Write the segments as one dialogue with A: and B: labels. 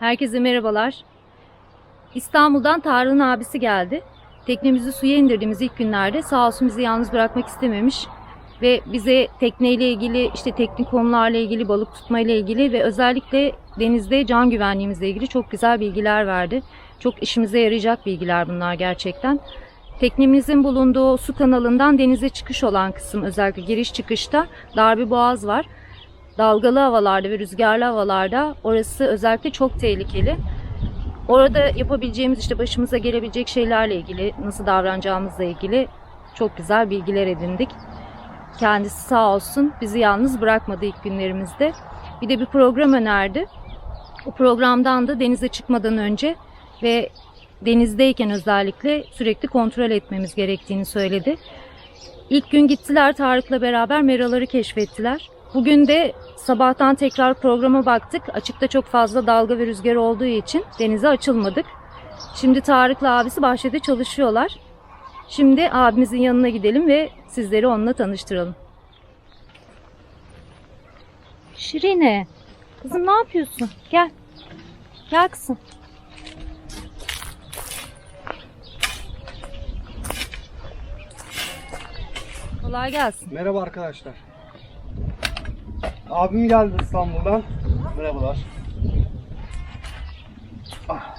A: Herkese merhabalar. İstanbul'dan Tarık'ın abisi geldi. Teknemizi suya indirdiğimiz ilk günlerde sağ olsun bizi yalnız bırakmak istememiş. Ve bize tekneyle ilgili, işte teknik konularla ilgili, balık tutmayla ilgili ve özellikle denizde can güvenliğimizle ilgili çok güzel bilgiler verdi. Çok işimize yarayacak bilgiler bunlar gerçekten. Teknemizin bulunduğu su kanalından denize çıkış olan kısım özellikle giriş çıkışta darbe boğaz var. Dalgalı havalarda ve rüzgarlı havalarda orası özellikle çok tehlikeli. Orada yapabileceğimiz işte başımıza gelebilecek şeylerle ilgili, nasıl davranacağımızla ilgili çok güzel bilgiler edindik. Kendisi sağ olsun bizi yalnız bırakmadı ilk günlerimizde. Bir de bir program önerdi. O programdan da denize çıkmadan önce ve denizdeyken özellikle sürekli kontrol etmemiz gerektiğini söyledi. İlk gün gittiler Tarık'la beraber meraları keşfettiler. Bugün de sabahtan tekrar programa baktık. Açıkta çok fazla dalga ve rüzgar olduğu için denize açılmadık. Şimdi Tarık'la abisi bahçede çalışıyorlar. Şimdi abimizin yanına gidelim ve sizleri onunla tanıştıralım. Şirine, kızım ne yapıyorsun? Gel. Gel kızım. Kolay gelsin.
B: Merhaba arkadaşlar. Abim geldi İstanbul'dan. Merhabalar. Ah,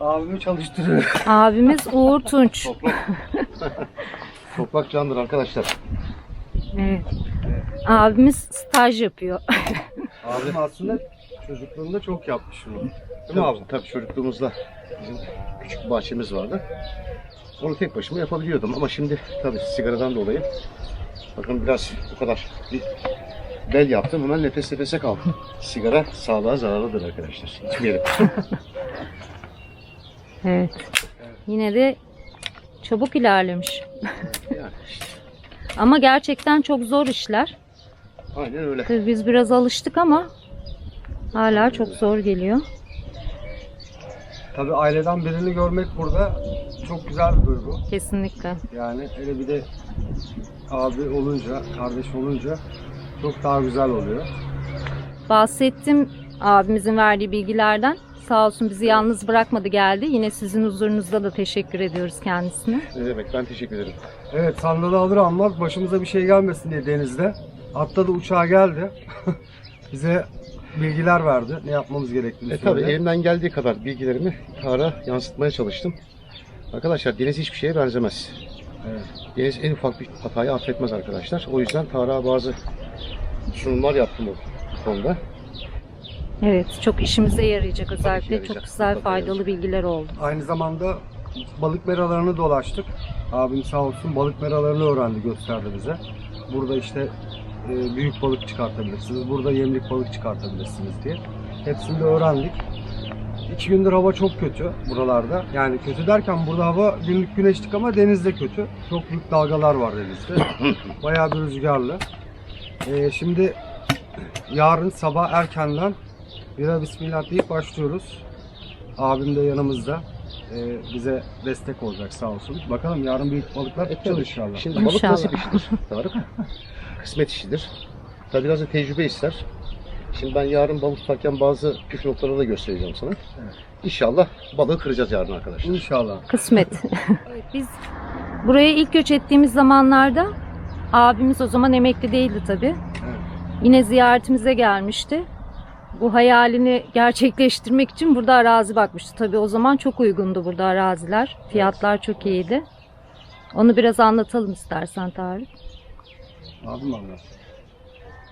B: Abimi çalıştırıyor.
A: Abimiz Uğur Tunç.
B: Toprak. Toprak candır arkadaşlar.
A: Evet. Abimiz staj yapıyor.
B: Abim aslında çocukluğunda çok yapmış bunu. Değil mi abi?
C: Tabii çocukluğumuzda bizim küçük bahçemiz vardı. Onu tek başıma yapabiliyordum ama şimdi tabii sigaradan dolayı bakın biraz bu kadar bir bel yaptım hemen nefes nefese kaldım. Sigara sağlığa zararlıdır arkadaşlar. İçmeyelim.
A: Evet. Yine de çabuk ilerlemiş.
C: yani işte,
A: Ama gerçekten çok zor işler.
C: aynen öyle.
A: Tabii biz biraz alıştık ama hala çok zor geliyor.
B: Tabii aileden birini görmek burada çok güzel bir duygu.
A: Kesinlikle.
B: Yani hele bir de abi olunca, kardeş olunca çok daha güzel oluyor.
A: Bahsettim abimizin verdiği bilgilerden. Sağ olsun bizi yalnız bırakmadı geldi. Yine sizin huzurunuzda da teşekkür ediyoruz kendisine.
C: Ne demek ben teşekkür ederim.
B: Evet sandalı alır almaz başımıza bir şey gelmesin diye denizde. Hatta da uçağa geldi. Bize bilgiler verdi. Ne yapmamız gerektiğini
C: E tabii
B: söyledi.
C: elimden geldiği kadar bilgilerimi Tar'a yansıtmaya çalıştım. Arkadaşlar deniz hiçbir şeye benzemez.
B: Evet.
C: Deniz en ufak bir hatayı affetmez arkadaşlar. O yüzden Tarık'a bazı sunumlar yaptım o konuda.
A: Evet çok işimize yarayacak özellikle.
C: yarayacak.
A: Çok güzel
C: Mutlaka
A: faydalı
C: yarayacak.
A: bilgiler oldu.
B: Aynı zamanda balık meralarını dolaştık. Abim sağ olsun balık meralarını öğrendi, gösterdi bize. Burada işte e, büyük balık çıkartabilirsiniz, burada yemlik balık çıkartabilirsiniz diye. Hepsini de öğrendik. İki gündür hava çok kötü buralarda. Yani kötü derken burada hava günlük güneşlik ama denizde kötü. Çok büyük dalgalar var denizde. Bayağı bir rüzgarlı. E, şimdi yarın sabah erkenden bira bismillah deyip başlıyoruz. Abim de yanımızda. Ee, bize destek olacak sağ olsun. Bakalım yarın büyük balıklar tutacağız inşallah.
C: Şimdi balık
A: İnşallah.
C: nasip işidir Tarık. Kısmet işidir. Tabii biraz da tecrübe ister. Şimdi ben yarın balık tutarken bazı püf noktaları da göstereceğim sana.
B: Evet.
C: İnşallah balığı kıracağız yarın arkadaşlar.
B: İnşallah.
A: Kısmet. Biz buraya ilk göç ettiğimiz zamanlarda abimiz o zaman emekli değildi tabii.
B: Evet.
A: Yine ziyaretimize gelmişti. Bu hayalini gerçekleştirmek için burada arazi bakmıştı. Tabii o zaman çok uygundu burada araziler. Fiyatlar çok iyiydi. Onu biraz anlatalım istersen Tarık.
B: Abim anlat.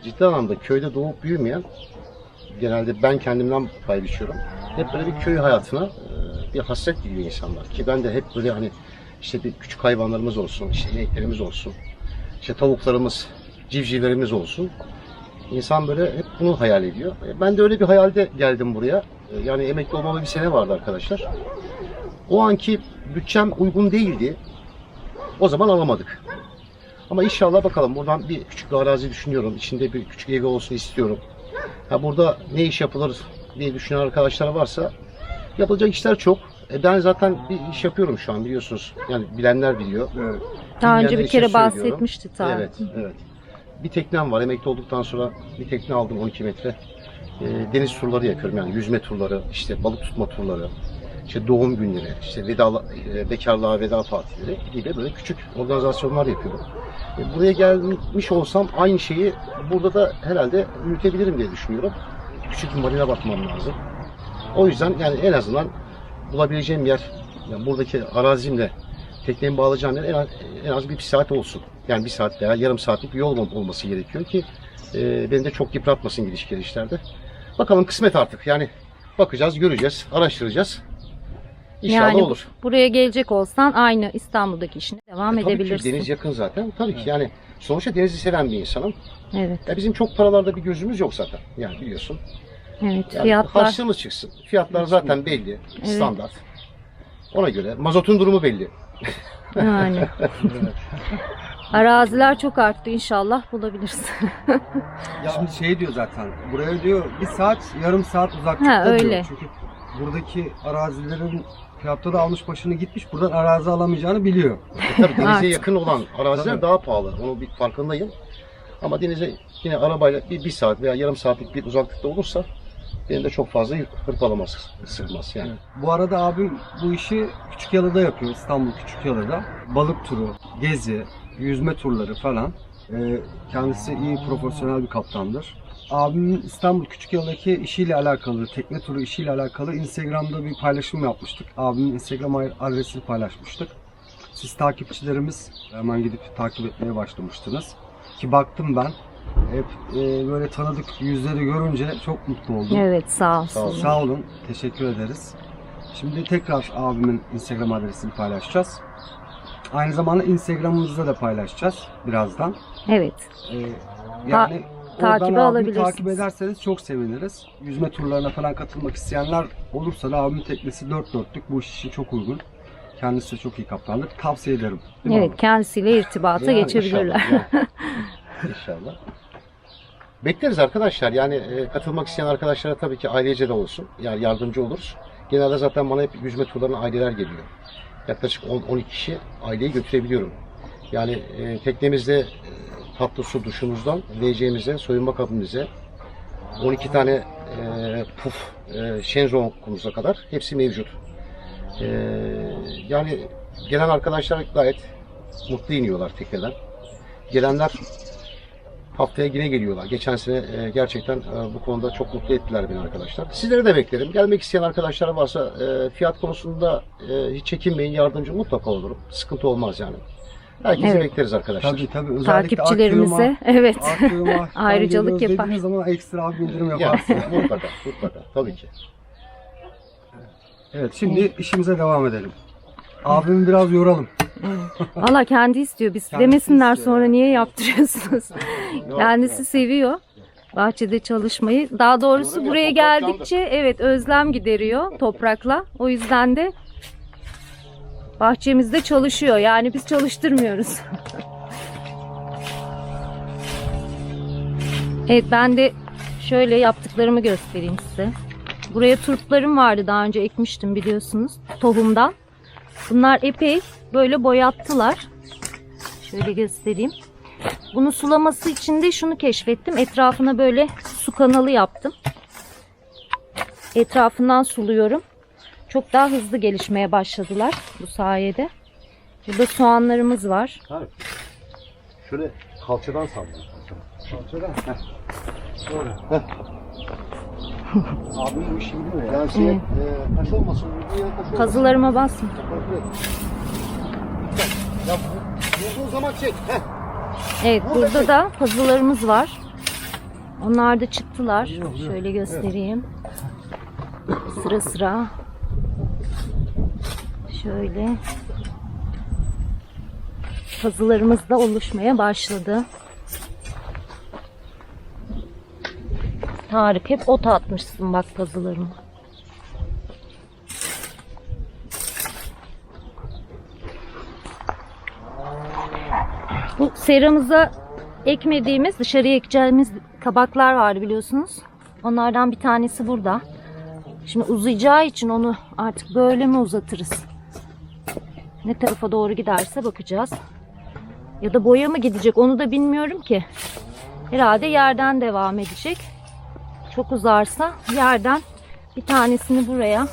C: Ciddi anlamda köyde doğup büyümeyen genelde ben kendimden pay biçiyorum. Hep böyle bir köy hayatına e, bir hasret gidiyor insanlar. Ki ben de hep böyle hani işte bir küçük hayvanlarımız olsun, işte ineklerimiz olsun, işte tavuklarımız, civcivlerimiz olsun. İnsan böyle hep bunu hayal ediyor. E, Ben de öyle bir hayalde geldim buraya. E, Yani emekli olmama bir sene vardı arkadaşlar. O anki bütçem uygun değildi. O zaman alamadık. Ama inşallah bakalım buradan bir küçük bir arazi düşünüyorum. İçinde bir küçük evi olsun istiyorum. Ha burada ne iş yapılır diye düşünen arkadaşlar varsa yapılacak işler çok. E ben zaten bir iş yapıyorum şu an biliyorsunuz. Yani bilenler biliyor.
B: Evet.
A: Daha önce bir kere
C: söylüyorum.
A: bahsetmişti Tarık.
C: Evet, evet. Bir teknem var. Emekli olduktan sonra bir tekne aldım 12 metre. e, deniz turları yapıyorum. Yani yüzme turları, işte balık tutma turları, işte doğum günleri, işte veda, e, bekarlığa veda partileri gibi böyle küçük organizasyonlar yapıyorum. E, buraya gelmiş olsam aynı şeyi burada da herhalde yürütebilirim diye düşünüyorum. Küçük bir marina bakmam lazım. O yüzden yani en azından bulabileceğim yer, yani buradaki arazimle teknemi bağlayacağım yer en az, en az bir, bir saat olsun. Yani bir saat veya yarım saatlik bir yol olması gerekiyor ki e, beni de çok yıpratmasın gidiş gelişlerde. Bakalım kısmet artık. Yani bakacağız, göreceğiz, araştıracağız. İnşallah
A: yani
C: olur.
A: buraya gelecek olsan aynı İstanbul'daki işine devam
C: E, tabii
A: edebilirsin.
C: ki deniz yakın zaten. Tabii ki yani sonuçta denizi seven bir insanım.
A: Evet.
C: Ya bizim çok paralarda bir gözümüz yok zaten. Yani biliyorsun.
A: Evet.
C: Yani
A: Fiyatlar
C: harçlığımız çıksın. Fiyatlar zaten belli. Standart. Ona göre mazotun durumu belli.
A: Yani. Araziler çok arttı inşallah bulabilirsin.
B: Şimdi şey diyor zaten. Buraya diyor bir saat, yarım saat uzaklıkta
A: Ha, öyle.
B: diyor. Çünkü buradaki arazilerin fiyatları almış başını gitmiş. Buradan arazi alamayacağını biliyor.
C: E tabii denize
A: Artık.
C: yakın olan araziler
B: Tabii.
C: daha pahalı. Onu bir farkındayım. Ama denize yine arabayla bir, bir saat veya yarım saatlik bir uzaklıkta olursa beni de çok fazla hırpalamaz, sıkmaz yani.
B: Bu arada abim bu işi Küçükyalı'da yapıyor. İstanbul Küçükyalı'da. Balık turu, gezi, yüzme turları falan. Ee, kendisi iyi profesyonel bir kaptandır. Abimin İstanbul Küçükyalı'daki işiyle alakalı, tekne turu işiyle alakalı Instagram'da bir paylaşım yapmıştık. Abimin Instagram adresini paylaşmıştık. Siz takipçilerimiz hemen gidip takip etmeye başlamıştınız. Ki baktım ben hep e, böyle tanıdık yüzleri görünce çok mutlu oldum.
A: evet sağ olsun.
C: Sağ
B: olun. Teşekkür ederiz. Şimdi tekrar abimin Instagram adresini paylaşacağız. Aynı zamanda Instagram'ımızda da paylaşacağız birazdan.
A: Evet.
B: Ee, yani oradan abimi
A: alabilirsiniz.
B: takip ederseniz çok seviniriz. Yüzme turlarına falan katılmak isteyenler olursa da abimin teknesi dört dörtlük bu iş için çok uygun. Kendisi de çok iyi kaptandır. Tavsiye ederim.
A: Evet
B: abi?
A: kendisiyle irtibata
C: Yani
A: geçebilirler.
C: İnşallah. Bekleriz arkadaşlar. Yani e, katılmak isteyen arkadaşlara tabii ki ailece de olsun. Yani yardımcı oluruz. Genelde zaten bana hep yüzme turlarına aileler geliyor. Yaklaşık 10-12 kişi aileyi götürebiliyorum. Yani e, teknemizde e, tatlı su duşumuzdan WC'mize, soyunma kabinimize 12 tane e, puf, e, şenzongumuza kadar hepsi mevcut. E, yani gelen arkadaşlar gayet mutlu iniyorlar tekneden. Gelenler haftaya yine geliyorlar. Geçen sene e, gerçekten e, bu konuda çok mutlu ettiler beni arkadaşlar. Sizleri de beklerim. Gelmek isteyen arkadaşlar varsa e, fiyat konusunda e, hiç çekinmeyin. Yardımcı mutlaka olurum. Sıkıntı olmaz yani. Herkesi
A: Evet.
C: bekleriz arkadaşlar.
B: Tabii tabii. Özellikle
A: Takipçilerimize evet.
B: Aklıma, aklıma
A: Ayrıcalık yapar.
B: dediğiniz zaman ekstra abi indirim
C: Ya,
B: yaparsın.
C: mutlaka, mutlaka. Tabii ki.
B: Evet şimdi işimize devam edelim. Abimi biraz yoralım.
A: Valla kendi istiyor. Biz
B: Kendisi
A: demesinler
B: istiyor
A: sonra niye yaptırıyorsunuz? Kendisi seviyor. Bahçede çalışmayı. Daha doğrusu
C: Doğru,
A: buraya geldikçe evet özlem gideriyor toprakla. O yüzden de bahçemizde çalışıyor. Yani biz çalıştırmıyoruz. evet ben de şöyle yaptıklarımı göstereyim size. Buraya turplarım vardı daha önce ekmiştim biliyorsunuz tohumdan. Bunlar epey böyle boyattılar. Şöyle göstereyim. Bunu sulaması için de şunu keşfettim. Etrafına böyle su kanalı yaptım. Etrafından suluyorum. Çok daha hızlı gelişmeye başladılar bu sayede. Burada soğanlarımız var.
C: Şöyle kalçadan sallayın.
B: Kalçadan. Böyle. Abim bu işi biliyor ya.
C: Yani şey,
A: Evet.
C: e, olmasın. taş olmasın.
A: Kazılarıma basma.
C: Yap. Vurduğun zaman çek. Heh.
A: Evet burada da pazılarımız var. Onlar da çıktılar. Şöyle göstereyim. Sıra sıra. Şöyle. Pazılarımız da oluşmaya başladı. Tarık hep ot atmışsın bak pazılarıma. Bu seramıza ekmediğimiz, dışarıya ekeceğimiz kabaklar vardı biliyorsunuz. Onlardan bir tanesi burada. Şimdi uzayacağı için onu artık böyle mi uzatırız? Ne tarafa doğru giderse bakacağız. Ya da boya mı gidecek onu da bilmiyorum ki. Herhalde yerden devam edecek. çok uzarsa yerden bir tanesini buraya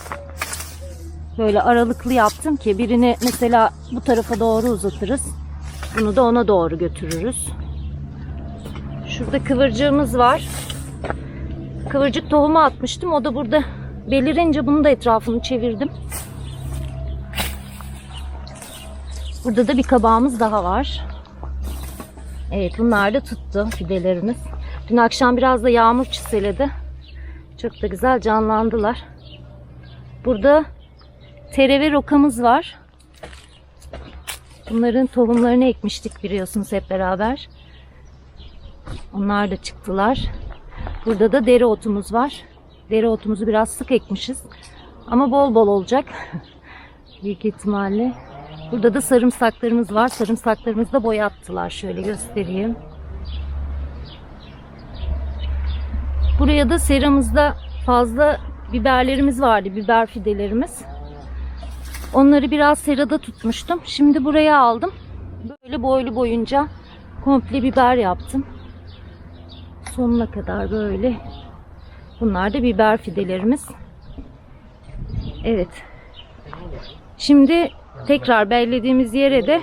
A: böyle aralıklı yaptım ki birini mesela bu tarafa doğru uzatırız. Bunu da ona doğru götürürüz. Şurada kıvırcığımız var. Kıvırcık tohumu atmıştım. O da burada belirince bunu da etrafını çevirdim. Burada da bir kabağımız daha var. Evet bunlar da tuttu fidelerimiz. Dün akşam biraz da yağmur çiseledi. Çok da güzel canlandılar. Burada tereve rokamız var. Bunların tohumlarını ekmiştik biliyorsunuz hep beraber. Onlar da çıktılar. Burada da dereotumuz var. Dereotumuzu biraz sık ekmişiz. Ama bol bol olacak. Büyük ihtimalle. Burada da sarımsaklarımız var. Sarımsaklarımızı da boyattılar. Şöyle göstereyim. Buraya da seramızda fazla biberlerimiz vardı. Biber fidelerimiz. Onları biraz serada tutmuştum. Şimdi buraya aldım. Böyle boylu boyunca komple biber yaptım. Sonuna kadar böyle. Bunlar da biber fidelerimiz. Evet. Şimdi tekrar bellediğimiz yere de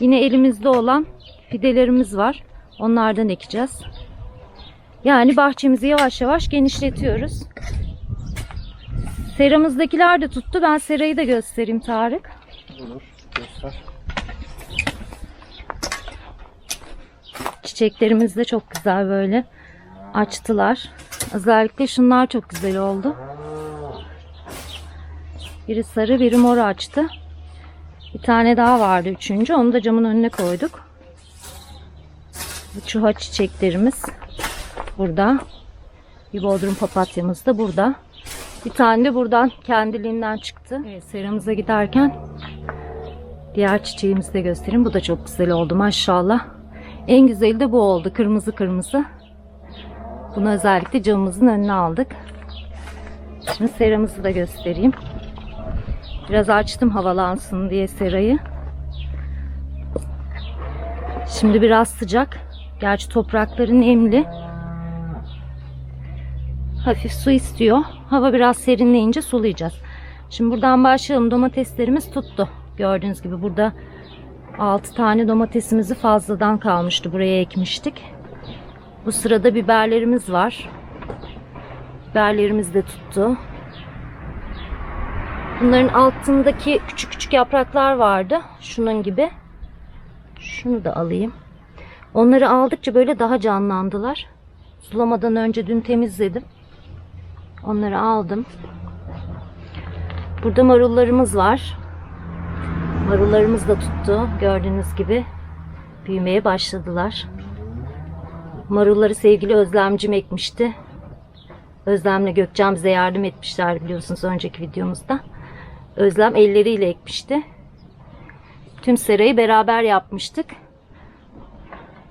A: yine elimizde olan fidelerimiz var. Onlardan ekeceğiz. Yani bahçemizi yavaş yavaş genişletiyoruz. Seramızdakiler de tuttu. Ben serayı da göstereyim Tarık.
B: Olur. Göster.
A: Çiçeklerimiz de çok güzel böyle açtılar. Özellikle şunlar çok güzel oldu. Biri sarı, biri mor açtı. Bir tane daha vardı üçüncü. Onu da camın önüne koyduk. Bu çuha çiçeklerimiz burada. Bir bodrum papatyamız da burada. Bir tane de buradan kendiliğinden çıktı. Evet, seramıza giderken diğer çiçeğimizi de göstereyim. Bu da çok güzel oldu maşallah. En güzeli de bu oldu. Kırmızı kırmızı. Bunu özellikle camımızın önüne aldık. Şimdi seramızı da göstereyim. Biraz açtım havalansın diye serayı. Şimdi biraz sıcak. Gerçi toprakları nemli. Hafif su istiyor. Hava biraz serinleyince sulayacağız. Şimdi buradan başlayalım. Domateslerimiz tuttu. Gördüğünüz gibi burada 6 tane domatesimizi fazladan kalmıştı. Buraya ekmiştik. Bu sırada biberlerimiz var. Biberlerimiz de tuttu. Bunların altındaki küçük küçük yapraklar vardı. Şunun gibi. Şunu da alayım. Onları aldıkça böyle daha canlandılar. Sulamadan önce dün temizledim. Onları aldım. Burada marullarımız var. Marullarımız da tuttu. Gördüğünüz gibi büyümeye başladılar. Marulları sevgili Özlemcim ekmişti. Özlem'le Gökcan bize yardım etmişler biliyorsunuz önceki videomuzda. Özlem elleriyle ekmişti. Tüm serayı beraber yapmıştık.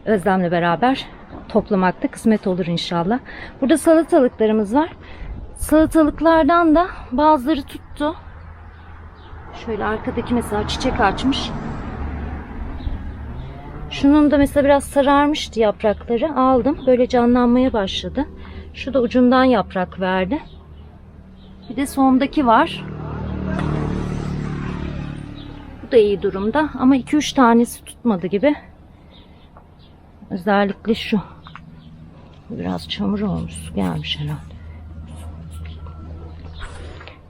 A: Özlem'le beraber toplamakta kısmet olur inşallah. Burada salatalıklarımız var. Salatalıklardan da bazıları tuttu. Şöyle arkadaki mesela çiçek açmış. Şunun da mesela biraz sararmıştı yaprakları. Aldım. Böyle canlanmaya başladı. Şu da ucundan yaprak verdi. Bir de sondaki var. Bu da iyi durumda. Ama 2-3 tanesi tutmadı gibi. Özellikle şu. Biraz çamur olmuş. Gelmiş herhalde.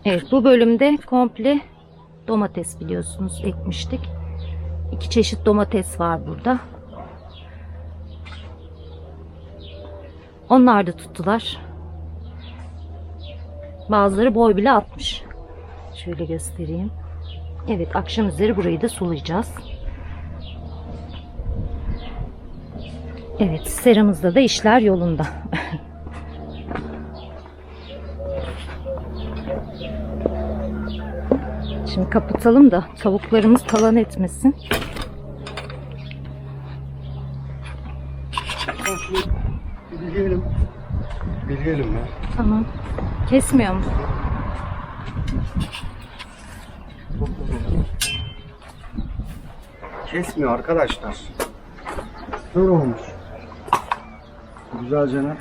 A: Evet bu bölümde komple domates biliyorsunuz ekmiştik. İki çeşit domates var burada. Onlar da tuttular. Bazıları boy bile atmış. Şöyle göstereyim. Evet akşam üzeri burayı da sulayacağız. Evet seramızda da işler yolunda. Şimdi kapatalım da tavuklarımız talan etmesin.
B: Bilgelim. Bilgelim ya.
A: Tamam. Kesmiyor mu?
B: Kesmiyor arkadaşlar. Kör olmuş. Güzelce ne?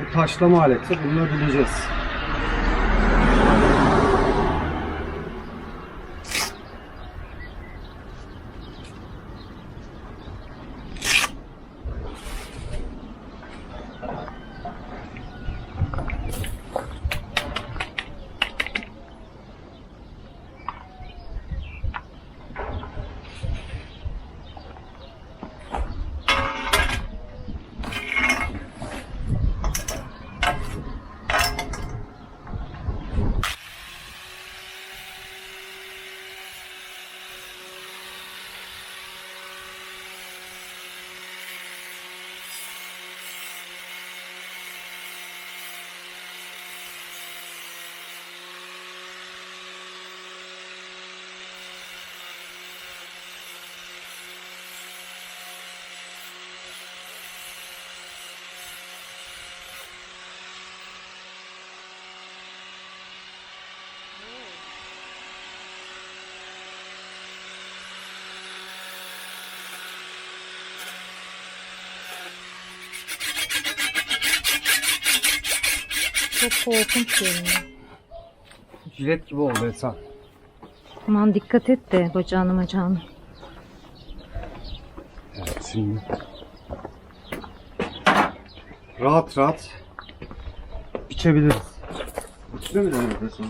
B: Bu taşlama aleti. Bunu ödüleyeceğiz.
A: Çok korkunç görünüyor.
B: Jilet gibi oldu Esen.
A: Aman dikkat et de bacağını bacağını.
B: Evet şimdi. Rahat rahat biçebiliriz. Biçme mi demek Esen?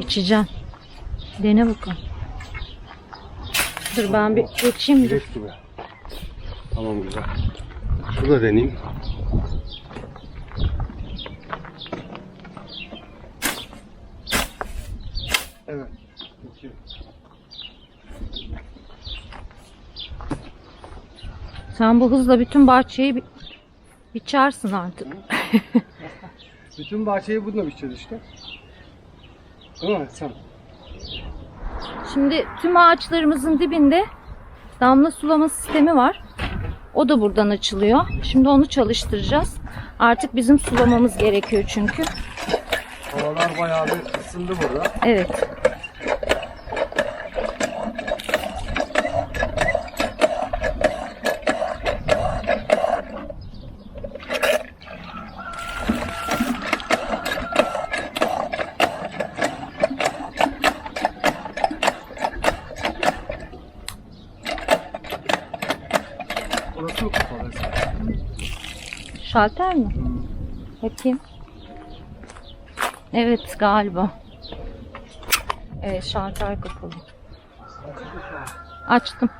A: İçeceğim. Dene bakalım. Dur ben bir geçeyim.
B: Jilet gibi. Tamam güzel. Şurada deneyeyim.
A: Sen bu hızla bütün bahçeyi bi- biçersin artık.
B: Bütün bahçeyi bununla biçeceğiz işte. Değil mi sen?
A: Şimdi tüm ağaçlarımızın dibinde damla sulama sistemi var. O da buradan açılıyor. Şimdi onu çalıştıracağız. Artık bizim sulamamız gerekiyor çünkü.
B: Havalar bayağı bir ısındı burada.
A: Evet.
B: Orası mı kapalı Esen?
A: Şalter mi? Bakayım. Evet galiba. Evet şalter kapalı. Açtım.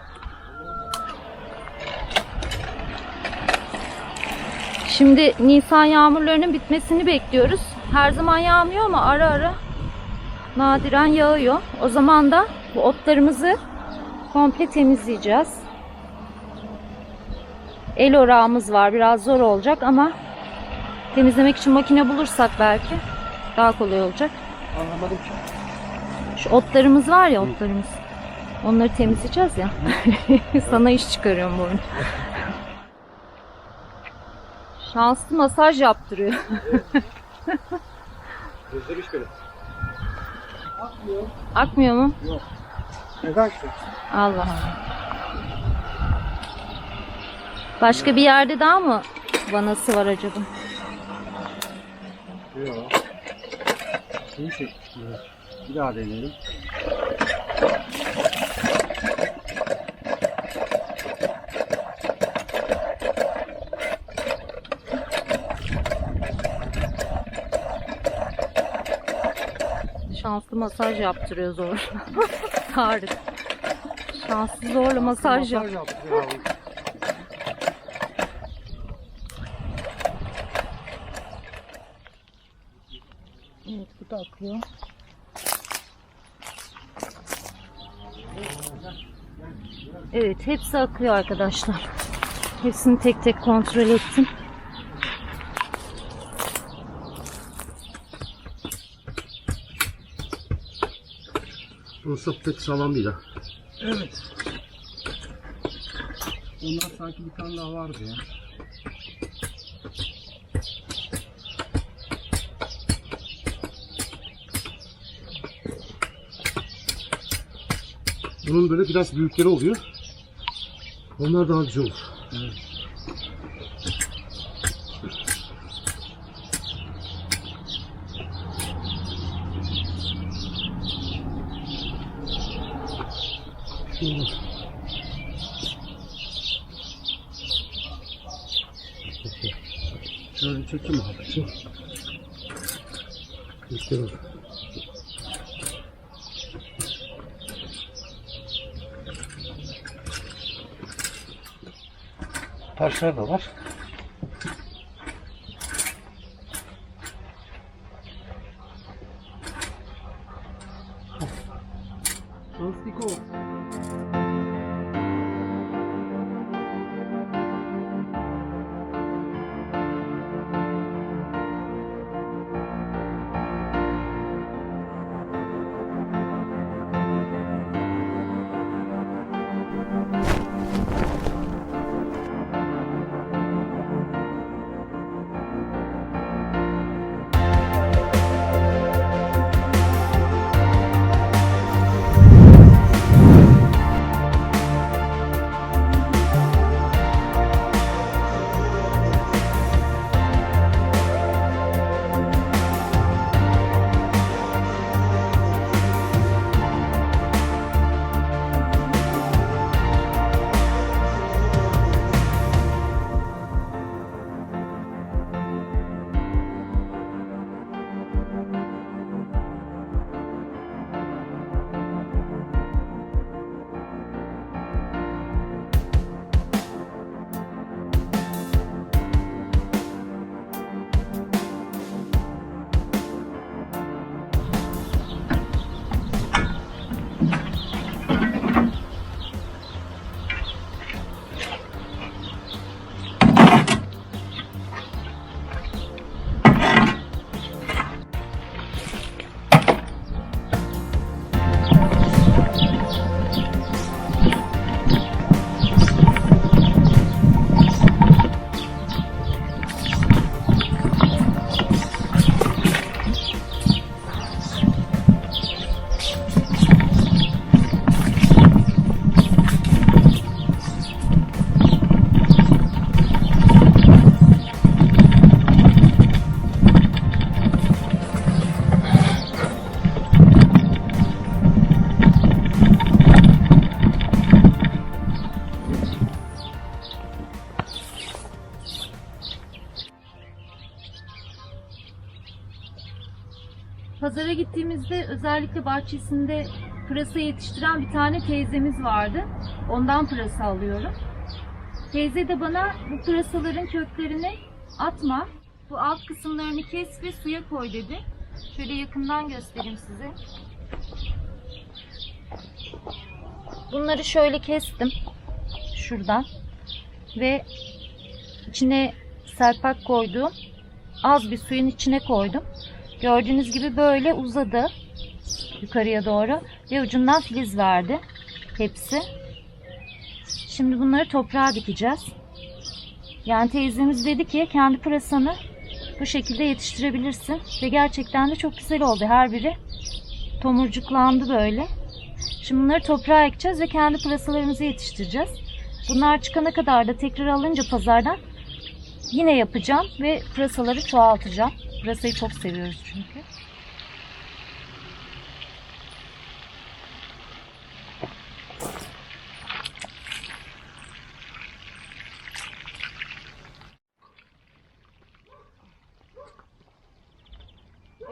A: Şimdi Nisan yağmurlarının bitmesini bekliyoruz. Her zaman yağmıyor ama ara ara nadiren yağıyor. O zaman da bu otlarımızı komple temizleyeceğiz. El orağımız var. Biraz zor olacak ama temizlemek için makine bulursak belki daha kolay olacak.
B: Anlamadım ki.
A: Şu otlarımız var ya otlarımız. Onları temizleyeceğiz ya. Sana iş çıkarıyorum bu. Şanslı masaj yaptırıyor.
B: Özlemiş beni. Atmıyor.
A: Akmıyor mu?
B: Neden ki?
A: Allah Allah. Başka bir yerde daha mı vanası var acaba?
B: Yok. Suyu. Bir daha deneyelim.
A: Şanslı masaj yaptırıyor zor. Tarık. Şanslı zorla masaj.
B: Masaj yaptırıyor
A: akıyor. Evet hepsi akıyor arkadaşlar. Hepsini tek tek kontrol ettim.
C: Burası pek sağlam değil ha.
B: Evet. Ondan sanki bir tane daha vardı ya.
C: Bunun böyle biraz büyükleri oluyor. Onlar daha güzel olur. Evet. Şunlar.
B: Şöyle çekeyim abi. Çek. Gösterelim. Taşlar da var. Lastik
A: gittiğimizde özellikle bahçesinde pırasa yetiştiren bir tane teyzemiz vardı. Ondan pırasa alıyorum. Teyze de bana bu pırasaların köklerini atma, bu alt kısımlarını kes ve suya koy dedi. Şöyle yakından göstereyim size. Bunları şöyle kestim. Şuradan. Ve içine serpak koyduğum az bir suyun içine koydum. Gördüğünüz gibi böyle uzadı yukarıya doğru ve ucundan filiz verdi hepsi. Şimdi bunları toprağa dikeceğiz. Yani teyzemiz dedi ki kendi pırasanı bu şekilde yetiştirebilirsin ve gerçekten de çok güzel oldu her biri. Tomurcuklandı böyle. Şimdi bunları toprağa ekeceğiz ve kendi pırasalarımızı yetiştireceğiz. Bunlar çıkana kadar da tekrar alınca pazardan yine yapacağım ve pırasaları çoğaltacağım. Pırasayı çok seviyoruz çünkü.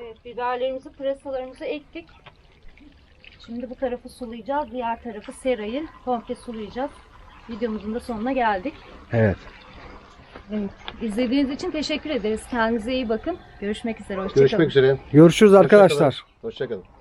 A: Evet, biberlerimizi, pırasalarımızı ektik. Şimdi bu tarafı sulayacağız. Diğer tarafı serayı komple sulayacağız. Videomuzun da sonuna geldik.
B: Evet.
A: Evet, izlediğiniz için teşekkür ederiz. Kendinize iyi bakın. Görüşmek üzere. Hoşçakalın.
C: Görüşmek üzere.
B: Görüşürüz arkadaşlar.
C: Hoşçakalın.